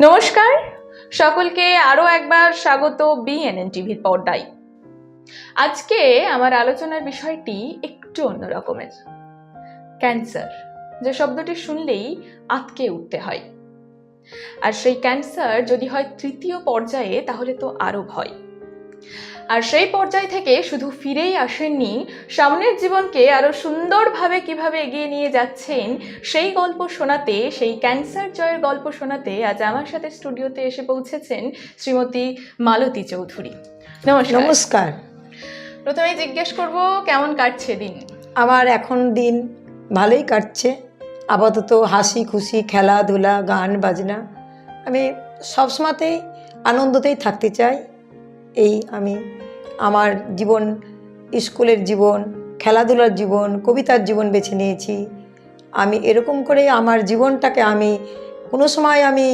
নমস্কার। সকলকে আরও একবার স্বাগত বিএনএন টিভির পর্দায়। আজকে আমার আলোচনার বিষয়টি একটু অন্য রকমের। ক্যান্সার, যে শব্দটি শুনলেই আতকে উঠতে হয়। আর সেই ক্যান্সার যদি হয় তৃতীয় পর্যায়ে, তাহলে তো আরও ভয়। আর সেই পর্যায় থেকে শুধু ফিরেই আসেননি সামনের জীবনকে আরও সুন্দরভাবে কীভাবে এগিয়ে নিয়ে যাচ্ছেন সেই গল্প শোনাতে সেই ক্যান্সার জয়ের গল্প শোনাতে আজ আমার সাথে স্টুডিওতে এসে পৌঁছেছেন শ্রীমতী মালতী চৌধুরী। নমস্কার। নমস্কার। প্রথমে জিজ্ঞেস করব কেমন কাটছে দিন? আমার এখন দিন ভালোই কাটছে। আপাতত হাসি খুশি খেলাধুলা গান বাজনা আমি সবসময়তেই আনন্দতেই থাকতে চাই। এই আমি আমার জীবন, স্কুলের জীবন, খেলাধুলার জীবন, কবিতার জীবন বেছে নিয়েছি। আমি এরকম করে আমার জীবনটাকে আমি কোনো সময় আমি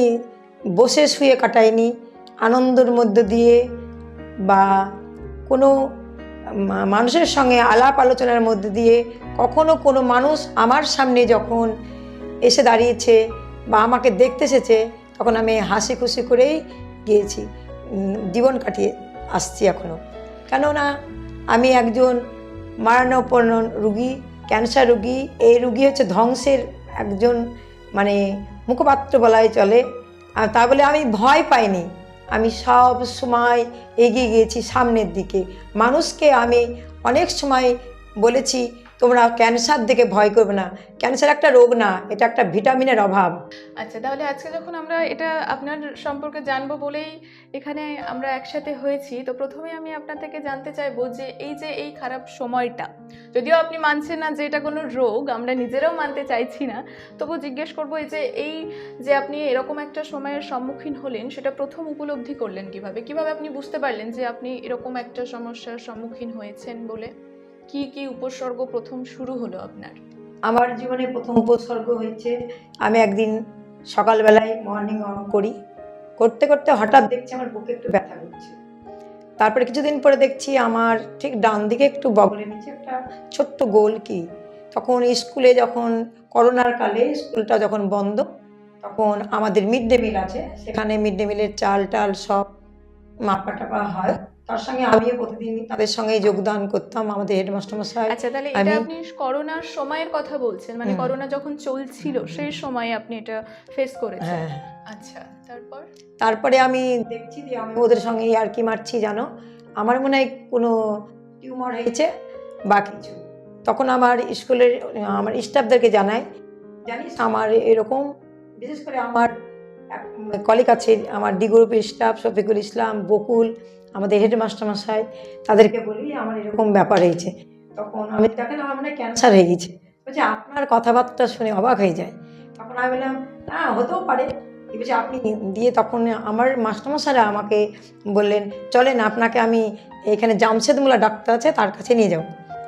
বসে শুয়ে কাটাইনি। আনন্দের মধ্য দিয়ে বা কোনো মানুষের সঙ্গে আলাপ আলোচনার মধ্যে দিয়ে কখনো কোনো মানুষ আমার সামনে যখন এসে দাঁড়িয়েছে বা আমাকে দেখতে এসেছে, তখন আমি হাসি খুশি করেই গিয়েছি জীবন কাটিয়ে। আসছি এখনও কেননা আমি একজন মারণাপন্ন রুগী, ক্যান্সার রুগী, এই রুগী হচ্ছে ধ্বংসের একজন মানে মুখপাত্র বলাই চলে। তা বলে আমি ভয় পাইনি। আমি সব সময় এগিয়ে গিয়েছি সামনের দিকে। মানুষকে আমি অনেক সময় বলেছি তোমরা ক্যান্সার দেখে ভয় করবে না। ক্যান্সার একটা রোগ না, এটা একটা ভিটামিনের অভাব। আচ্ছা তাহলে আজকে যখন আমরা এটা আপনার সম্পর্কে জানব বলেই এখানে আমরা একসাথে হয়েছি, তো প্রথমে আমি আপনার থেকে জানতে চাইব যে এই যে এই খারাপ সময়টা, যদিও আপনি মানছেন না যে এটা কোনো রোগ, আমরা নিজেরাও মানতে চাইছি না, তবু জিজ্ঞেস করব এই যে এই যে আপনি এরকম একটা সময়ের সম্মুখীন হলেন, সেটা প্রথম উপলব্ধি করলেন কীভাবে? কীভাবে আপনি বুঝতে পারলেন যে আপনি এরকম একটা সমস্যার সম্মুখীন হয়েছেন বলে? কি কি উপসর্গ প্রথম শুরু হলো আপনার? আমার জীবনে প্রথম উপসর্গ হয়েছে, আমি একদিন সকালবেলায় মর্নিং ওয়াক করি। করতে করতে হঠাৎ দেখছি আমার বুকে একটু ব্যথা করছে। তারপরে কিছুদিন পরে দেখছি আমার ঠিক ডান দিকে একটু বগলের নিচে একটা ছোট্ট গোল কি? তখন স্কুলে যখন করোনার কালে স্কুলটা যখন বন্ধ, তখন আমাদের মিড ডে মিল আছে, সেখানে মিড ডে মিলের চাল টাল সব মাপা টাপা হয়। তার সঙ্গে আমিও প্রতিদিন তাদের সঙ্গে যোগদান করতাম আমাদের হেডমাস্টার মশাই আচ্ছা তাহলে এটা আপনি করোনার সময়ের কথা বলছেন মানে করোনা যখন চলছিল সেই সময় আপনি এটা ফেস করেছেন। হ্যাঁ। আচ্ছা তারপর? তারপরে আমি দেখছি যে আমি ওদের সঙ্গে আর কি মারছি জানো? আমার মনে হয় কোনো টিউমার হয়েছে বা কিছু। তখন আমার স্কুলের আমার স্টাফদেরকে জানাই জানিস আমার এরকম বিশেষ করে আমার কলিগ আছে আমার ডি গ্রুপের স্টাফ শফিকুল ইসলাম বকুল আমাদের হেডমাস্টার মশাই তাদেরকে বলি, আমার এরকম ব্যাপার হয়েছে। তখন আমি দেখেন, আমার ক্যান্সার হয়ে গেছে। বলছে আপনার কথাবার্তা শুনে অবাক হয়ে যায়। তখন আমি বললাম, না, হতেও পারে। বলছে, আপনি দিয়ে তখন আমার মাস্টারমশাইরা আমাকে বললেন, চলেন, আপনাকে আমি এখানে জামশেদমুল্লা ডাক্তার আছে, তার কাছে নিয়ে যাব।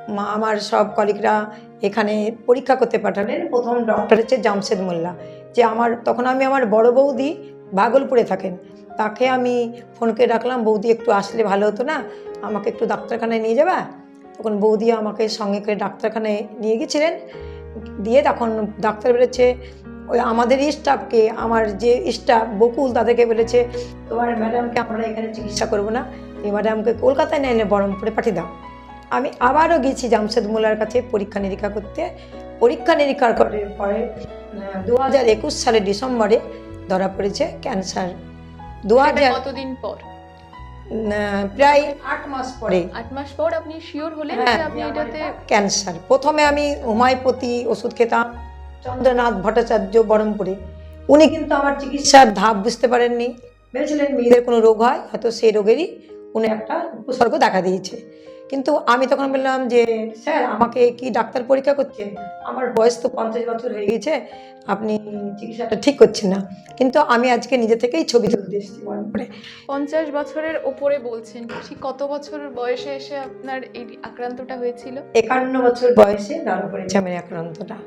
মা, আমার সব কলিগরা এখানে পরীক্ষা করতে পাঠালেন। প্রথম ডক্টর হচ্ছে জামশেদ মোল্লা যে আমার, তখন আমি আমার বড় বৌদি ভাগলপুরে থাকেন। তাকে আমি ফোন করে ডাকলাম, বৌদি, একটু আসলে ভালো হতো না? আমাকে একটু ডাক্তারখানায় নিয়ে যাবা? তখন বৌদি আমাকে সঙ্গে করে ডাক্তারখানায় নিয়ে গেছিলেন। দিয়ে তখন ডাক্তার বলেছে, ওই আমাদের স্টাফকে, আমার যে স্টাফ বকুল তাদেরকে বলেছে, তোমার ম্যাডামকে আমরা এখানে চিকিৎসা করব না। এই ম্যাডামকে কলকাতায় না এনে বহরমপুরে পাঠিয়ে দাও। আমি আবারও গেছি জামশেদ মোল্লার কাছে পরীক্ষা নিরীক্ষা করতে। পরীক্ষা নিরীক্ষা করার পরে দু হাজার একুশ সালের ডিসেম্বরে ধরা পড়েছে ক্যান্সার দু হাজার কতদিন পর? প্রায় আট মাস পরে। আট মাস পর আপনি শিওর হলেন হ্যাঁ, যে আপনি এটাতে ক্যান্সার প্রথমে আমি হোমিওপ্যাথি ওষুধ খেতাম চন্দ্রনাথ ভট্টাচার্য বহরমপুরে উনি কিন্তু আমার চিকিৎসার ধাপ বুঝতে পারেননি। ভেবেছিলেন মেয়েদের কোনো রোগ হয় হয়তো সেই রোগেরই উনি একটা উপসর্গ দেখা দিয়েছে। কিন্তু আমি তখন বললাম যে স্যার আমাকে কি ডাক্তার পরীক্ষা করছে? আমার বয়স তো পঞ্চাশ বছর হয়ে গেছে আপনি চিকিৎসাটা ঠিক করছেন না। কিন্তু আমি আজকে নিজে থেকেই ছবি তুলতে এসেছি বহরমপুরে পঞ্চাশ বছরের ওপরে বলছেন ঠিক কত বছর বয়সে এসে আপনার এই আক্রান্তটা হয়েছিল? একান্ন বছর বয়সে ধরা পড়েছে আমার আক্রান্তটা।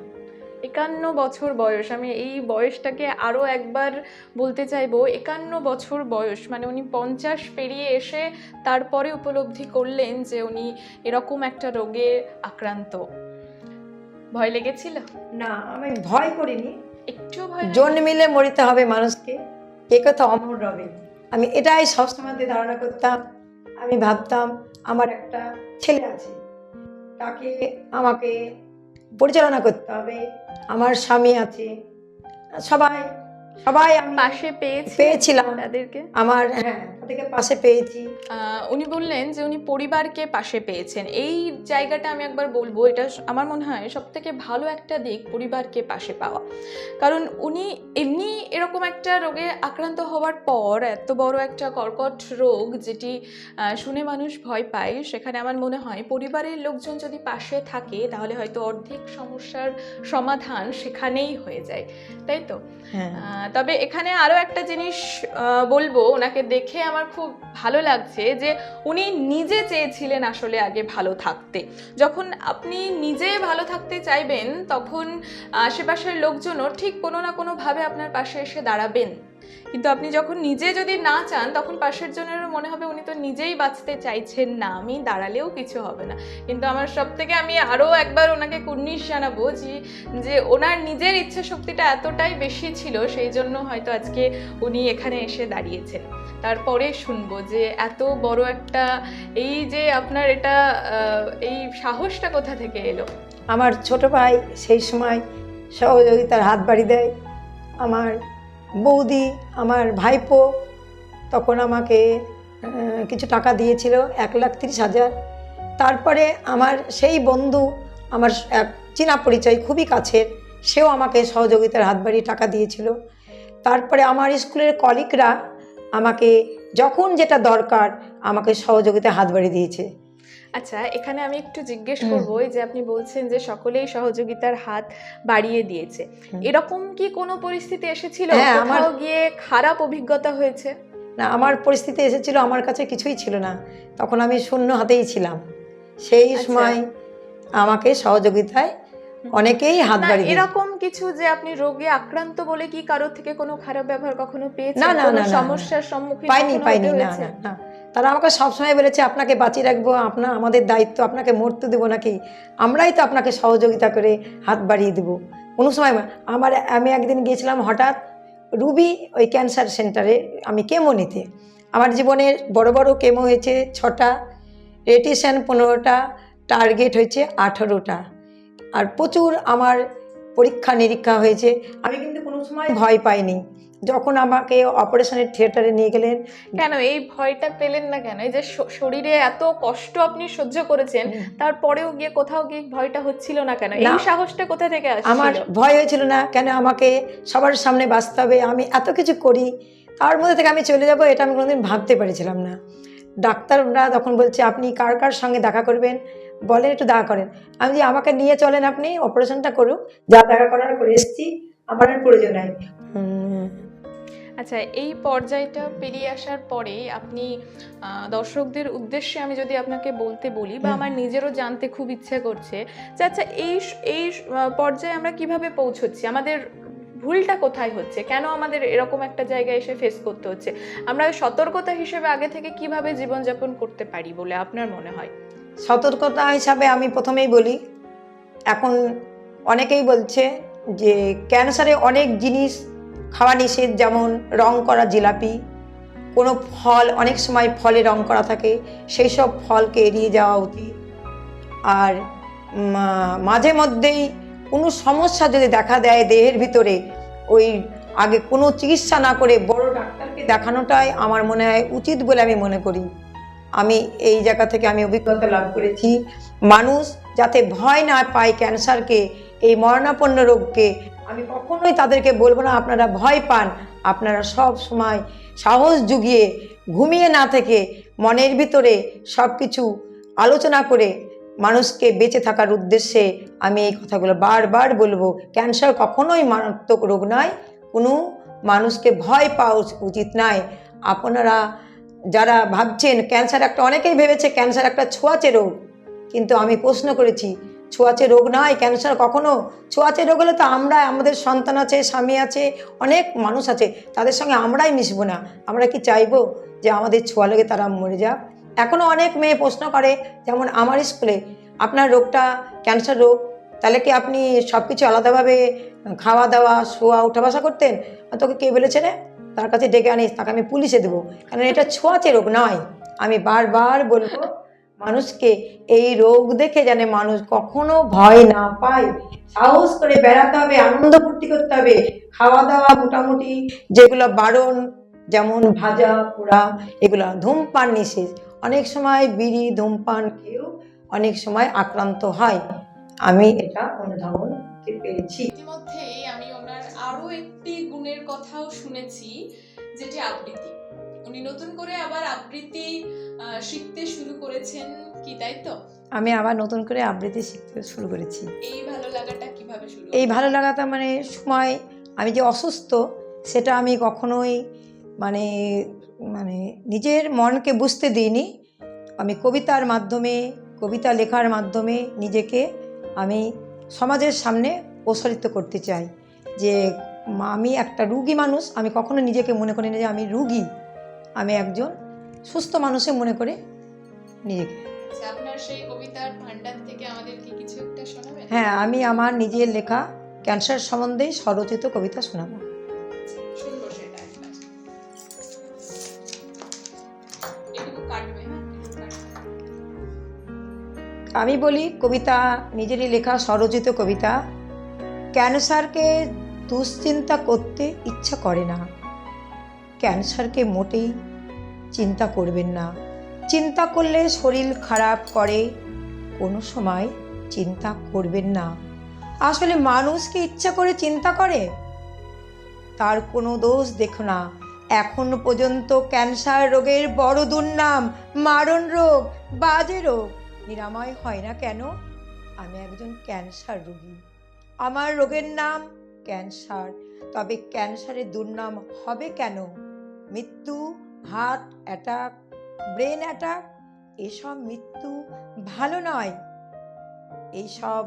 একান্ন বছর বয়স আমি এই বয়সটাকে আরও একবার বলতে চাইব একান্ন বছর বয়স মানে উনি পঞ্চাশ পেরিয়ে এসে তারপরে উপলব্ধি করলেন যে উনি এরকম একটা রোগে আক্রান্ত। ভয় লেগেছিল? না আমি ভয় করিনি। একটু ভয় লাগে? জন মিলে মরিতে হবে মানুষকে কে কথা অমর রবে। আমি এটাই সবসময় ধারণা করতাম আমি ভাবতাম আমার একটা ছেলে আছে তাকে আমাকে পরিচালনা করতে হবে। আমার স্বামী আছে। সবাই সবাই আমি পাশে পেয়েছি পেয়েছিলাম। তাদেরকে। আমার হ্যাঁ তাদেরকে পাশে পেয়েছি। উনি বললেন যে উনি পরিবারকে পাশে পেয়েছেন। এই জায়গাটা আমি একবার বলব এটা আমার মনে হয় সব থেকে ভালো একটা দিক পরিবারকে পাশে পাওয়া। কারণ উনি এমনি এরকম একটা রোগে আক্রান্ত হওয়ার পর এত বড় একটা কর্কট রোগ যেটি শুনে মানুষ ভয় পায় সেখানে আমার মনে হয় পরিবারের লোকজন যদি পাশে থাকে তাহলে হয়তো অর্ধেক সমস্যার সমাধান সেখানেই হয়ে যায়। তাই তো? হ্যাঁ। তবে এখানে আরও একটা জিনিস বলব, ওনাকে দেখে আমার খুব ভালো লাগছে যে উনি নিজে চেয়েছিলেন আসলে আগে ভালো থাকতে। যখন আপনি নিজে ভালো থাকতে চাইবেন, তখন আশেপাশের লোকজনও ঠিক কোনো না কোনোভাবে আপনার পাশে এসে দাঁড়াবেন। কিন্তু আপনি যখন নিজে যদি না চান, তখন পাশের জনেরও মনে হবে উনি তো নিজেই বাঁচতে চাইছেন না। আমি দাঁড়ালেও কিছু হবে না। কিন্তু আমার সব থেকে আমি আরও একবার ওনাকে কুর্নিশ জানাব যে যে ওনার নিজের ইচ্ছা শক্তিটা এতটাই বেশি ছিল, সেই জন্য হয়তো আজকে উনি এখানে এসে দাঁড়িয়েছেন। তারপরে শুনব যে এত বড় একটা এই যে আপনার এটা এই সাহসটা কোথা থেকে এলো? আমার ছোট ভাই সেই সময় সহযোগিতার হাত বাড়ি দেয়। আমার বৌদি, আমার ভাইপো তখন আমাকে কিছু টাকা দিয়েছিল, এক লাখ তিরিশ হাজার। তারপরে আমার সেই বন্ধু, আমার এক চীনা পরিচয় খুবই কাছের, সেও আমাকে সহযোগিতার হাত বাড়িয়ে টাকা দিয়েছিল। তারপরে আমার স্কুলের কলিগরা আমাকে যখন যেটা দরকার, আমাকে সহযোগিতার হাত বাড়িয়ে দিয়েছে। আচ্ছা এখানে আমি একটু জিজ্ঞেস। করব যে আপনি বলছেন যে সকলেই সহযোগিতার হাত বাড়িয়ে দিয়েছে। এরকম কি কোনো পরিস্থিতি এসেছিল? হ্যাঁ, আমার- গিয়ে খারাপ অভিজ্ঞতা হয়েছে? না আমার পরিস্থিতি এসেছিল আমার কাছে কিছুই ছিল না। তখন আমি শূন্য হাতেই ছিলাম। সেই আচ্ছা। সময় আমাকে সহযোগিতায় অনেকেই হাত বাড়িয়ে এরকম কিছু যে আপনি রোগে আক্রান্ত বলে কি কারোর থেকে কোনো খারাপ ব্যবহার কখনো পেয়েছেন? না, না। সমস্যার সম্মুখীন পাইনি পাইনি না না। তারা আমাকে সবসময় বলেছে, আপনাকে বাঁচিয়ে রাখব আপনার আমাদের দায়িত্ব, আপনাকে মরতে দেবো নাকি? আমরাই তো আপনাকে সহযোগিতা করে হাত বাড়িয়ে দেবো। কোনো সময় আমার, আমি একদিন গিয়েছিলাম হঠাৎ রুবি ওই ক্যান্সার সেন্টারে, আমি কেমো নিতে। আমার জীবনের বড় বড় কেমো হয়েছে ছটা, রেটিশন পনেরোটা, টার্গেট হয়েছে আঠেরোটা। আর প্রচুর আমার পরীক্ষা নিরীক্ষা হয়েছে। আমি কিন্তু কোনো সময় ভয় পাইনি। যখন আমাকে অপারেশনের থিয়েটারে নিয়ে গেলেন। কেন? এই ভয়টা পেলেন না কেন? এই যে শরীরে এত কষ্ট আপনি সহ্য করেছেন তারপরেও গিয়ে কোথাও গিয়ে ভয়টা হচ্ছিল না কেন? এই সাহসটা কোথা থেকে আমার ভয় হয়েছিল না কেন? আমাকে সবার সামনে বাঁচতে হবে আমি এত কিছু করি তার মধ্যে থেকে আমি চলে যাব এটা আমি কোনোদিন ভাবতে পেরেছিলাম না। ডাক্তাররা তখন বলছে আপনি কার কার সঙ্গে দেখা করবেন? বলেন একটু দেখা করেন। আমি যে আমাকে নিয়ে চলেন আপনি অপারেশনটা করুন। যা দেখা করার করে এসেছি আমার আর প্রয়োজন নাই। হুম, আচ্ছা এই পর্যায়টা পেরিয়ে আসার পরে আপনি দর্শকদের উদ্দেশ্যে আমি যদি আপনাকে বলতে বলি বা আমার নিজেরও জানতে খুব ইচ্ছে করছে যে আচ্ছা এই এই পর্যায়ে আমরা কীভাবে পৌঁছচ্ছি? আমাদের ভুলটা কোথায় হচ্ছে? কেন আমাদের এরকম একটা জায়গায় এসে ফেস করতে হচ্ছে? আমরা সতর্কতা হিসেবে আগে থেকে কীভাবে জীবনযাপন করতে পারি বলে আপনার মনে হয়? সতর্কতা হিসাবে আমি প্রথমেই বলি এখন অনেকেই বলছে যে ক্যান্সারে অনেক জিনিস খাওয়া নিষেধ, যেমন রং করা জিলাপি। কোনো ফল, অনেক সময় ফলে রং করা থাকে, সেই সব ফলকে এড়িয়ে যাওয়া উচিত। আর মাঝে মধ্যেই কোনো সমস্যা যদি দেখা দেয় দেহের ভিতরে, ওই আগে কোনো চিকিৎসা না করে বড় ডাক্তারকে দেখানোটাই আমার মনে হয় উচিত বলে আমি মনে করি। আমি এই জায়গা থেকে আমি অভিজ্ঞতা লাভ করেছি। মানুষ যাতে ভয় না পায় ক্যান্সারকে, এই মরণাপন্ন রোগকে আমি কখনোই তাদেরকে বলব না, আপনারা ভয় পান। আপনারা সব সময় সাহস জুগিয়ে, ঘুমিয়ে না থেকে মনের ভিতরে সব কিছু আলোচনা করে মানুষকে বেঁচে থাকার উদ্দেশ্যে আমি এই কথাগুলো বারবার বলব। ক্যান্সার কখনোই মারাত্মক রোগ নয়, কোনো মানুষকে ভয় পাওয়া উচিত নয়। আপনারা যারা ভাবছেন, ক্যান্সার একটা, অনেকেই ভেবেছে ক্যান্সার একটা ছোঁয়াচে রোগ, কিন্তু আমি প্রশ্ন করেছি ছোঁয়াচে রোগ নয় ক্যান্সার কখনো? ছোঁয়াচে রোগ হলে তো আমরা আমাদের সন্তান আছে, স্বামী আছে, অনেক মানুষ আছে, তাদের সঙ্গে আমরাই মিশবো না। আমরা কি চাইব যে আমাদের ছোঁয়া লেগে তারা মরে যাক? এখনও অনেক মেয়ে প্রশ্ন করে, যেমন আমার স্কুলে, আপনার রোগটা ক্যান্সার রোগ, তাহলে কি আপনি সব কিছু আলাদাভাবে খাওয়া দাওয়া, শোয়া, উঠা বসা করতেন? তোকে কে বলেছে রে? তার কাছে ডেকে আনিস, তাকে আমি পুলিশে দেবো। কারণ এটা ছোঁয়াচে রোগ নয়। আমি বারবার বলব মানুষকে এই রোগ দেখে জানে মানুষ কখনো ভয় না পায়। সাহস করে বেড়াতে হবে, আনন্দ ফুর্তি করতে হবে। খাওয়া দাওয়া মোটামুটি যেগুলো বারণ, যেমন ভাজা, পোড়া, এগুলো ধূমপান নিষেধ। অনেক সময় বিড়ি, ধূমপান খেয়েও অনেক সময় আক্রান্ত হয়। আমি এটা অনুধাবন পেরেছি। ইতিমধ্যেই আমি ওনার আরও একটি গুণের কথাও শুনেছি, যেটি আবৃত্তি। উনি নতুন করে আবার আবৃত্তি শিখতে শুরু করেছেন কি তাই তো? আমি আবার নতুন করে আবৃত্তি শিখতে শুরু করেছি। এই ভালো লাগাটা কীভাবে শুরু এই ভালো লাগাটা মানে সময় আমি যে অসুস্থ সেটা আমি কখনোই মানে মানে নিজের মনকে বুঝতে দিইনি। আমি কবিতার মাধ্যমে কবিতা লেখার মাধ্যমে নিজেকে আমি সমাজের সামনে প্রসারিত করতে চাই। যে আমি একটা রুগী মানুষ আমি কখনো নিজেকে মনে করি না যে আমি রুগী। আমি একজন সুস্থ মানুষে মনে করে নিজেকে। আচ্ছা, আপনার সেই কবিতার ভান্ডার থেকে আমাদের কিছু একটা শোনাবেন? হ্যাঁ আমি আমার নিজের লেখা ক্যান্সার সম্বন্ধে স্বরচিত কবিতা শোনাবো। কাটবে হ্যাঁ। আমি বলি কবিতা নিজেরই লেখা স্বরচিত কবিতা ক্যান্সারকে দুশ্চিন্তা করতে ইচ্ছা করে না। ক্যান্সারকে মোটেই চিন্তা করবেন না। চিন্তা করলে শরীর খারাপ করে, কোনো সময় চিন্তা করবেন না। আসলে মানুষ কি ইচ্ছা করে চিন্তা করে? তার কোনো দোষ দেখো না। এখন পর্যন্ত ক্যান্সার রোগের বড় দুর্নাম, মারণ রোগ, বাজে রোগ। নিরাময় হয় না কেন? আমি একজন ক্যান্সার রোগী। আমার রোগের নাম ক্যান্সার। তবে ক্যান্সারের দুর্নাম হবে কেন? মৃত্যু হার্ট অ্যাটাক ব্রেন অ্যাটাক এসব মৃত্যু ভালো নয়। এইসব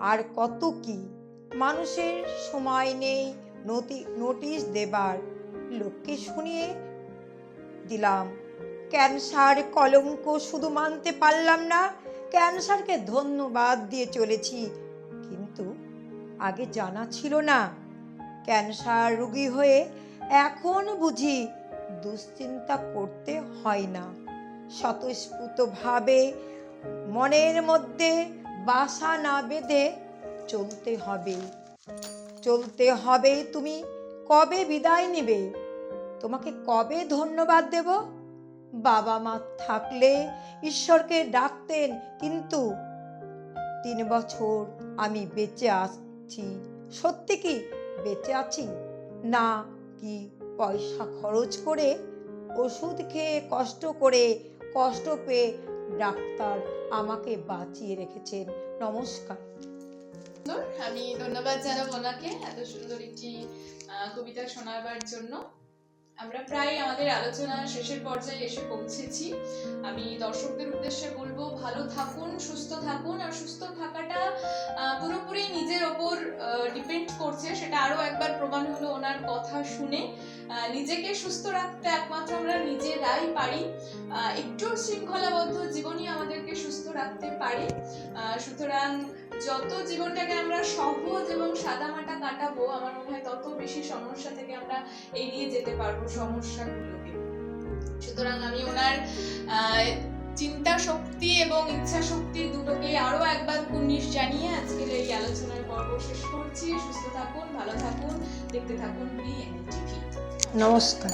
আর কত কি? মানুষের সময় নেই নতি নোটিশ দেবার। লোককে শুনিয়ে দিলাম। ক্যান্সার কলঙ্ক শুধু মানতে পারলাম না, ক্যান্সারকে ধন্যবাদ দিয়ে চলেছি। কিন্তু আগে জানা ছিল না। ক্যান্সার রোগী হয়ে এখন বুঝি দুশ্চিন্তা করতে হয় না। স্বতঃস্ফূর্তভাবে মনের মধ্যে বাসা না বেঁধে চলতে হবে। চলতে হবে তুমি কবে বিদায় নেবে? তোমাকে কবে ধন্যবাদ দেব? বাবা মা থাকলে ঈশ্বরকে ডাকতেন, কিন্তু তিন বছর আমি বেঁচে আছি সত্যি কি বেঁচে আছি? না কি পয়সা খরচ করে ওষুধ খেয়ে কষ্ট করে কষ্ট পেয়ে ডাক্তার আমাকে বাঁচিয়ে রেখেছেন? নমস্কার। আমি ধন্যবাদ জানাব ওনাকে এত সুন্দর একটি কবিতা শোনাবার জন্য। আমরা প্রায় আমাদের আলোচনা শেষের পর্যায়ে এসে পৌঁছেছি। আমি দর্শকদের উদ্দেশ্যে বলব, ভালো থাকুন, সুস্থ থাকুন আর সুস্থ থাকাটা পুরোপুরি নিজের ওপর ডিপেন্ড করছে। সেটা আরও একবার প্রমাণ হলো ওনার কথা শুনে। নিজেকে সুস্থ রাখতে একমাত্র আমরা নিজেরাই পারি। একটু শৃঙ্খলাবদ্ধ জীবনই আমাদেরকে সুস্থ রাখতে পারে। সুতরাং যত জীবনটাকে আমরা সহজ এবং সাদামাটা কাটাবো, আমার মনে হয় তত বেশি সমস্যা থেকে আমরা এগিয়ে যেতে পারব সমস্যাগুলোকে। সুতরাং আমি ওনার চিন্তা শক্তি এবং ইচ্ছা শক্তি দুটোকে আরও একবার কুর্নিশ জানিয়ে আজকের এই আলোচনার পর্ব শেষ করছি। সুস্থ থাকুন, ভালো থাকুন, দেখতে থাকুন বি টিভি নমস্কার।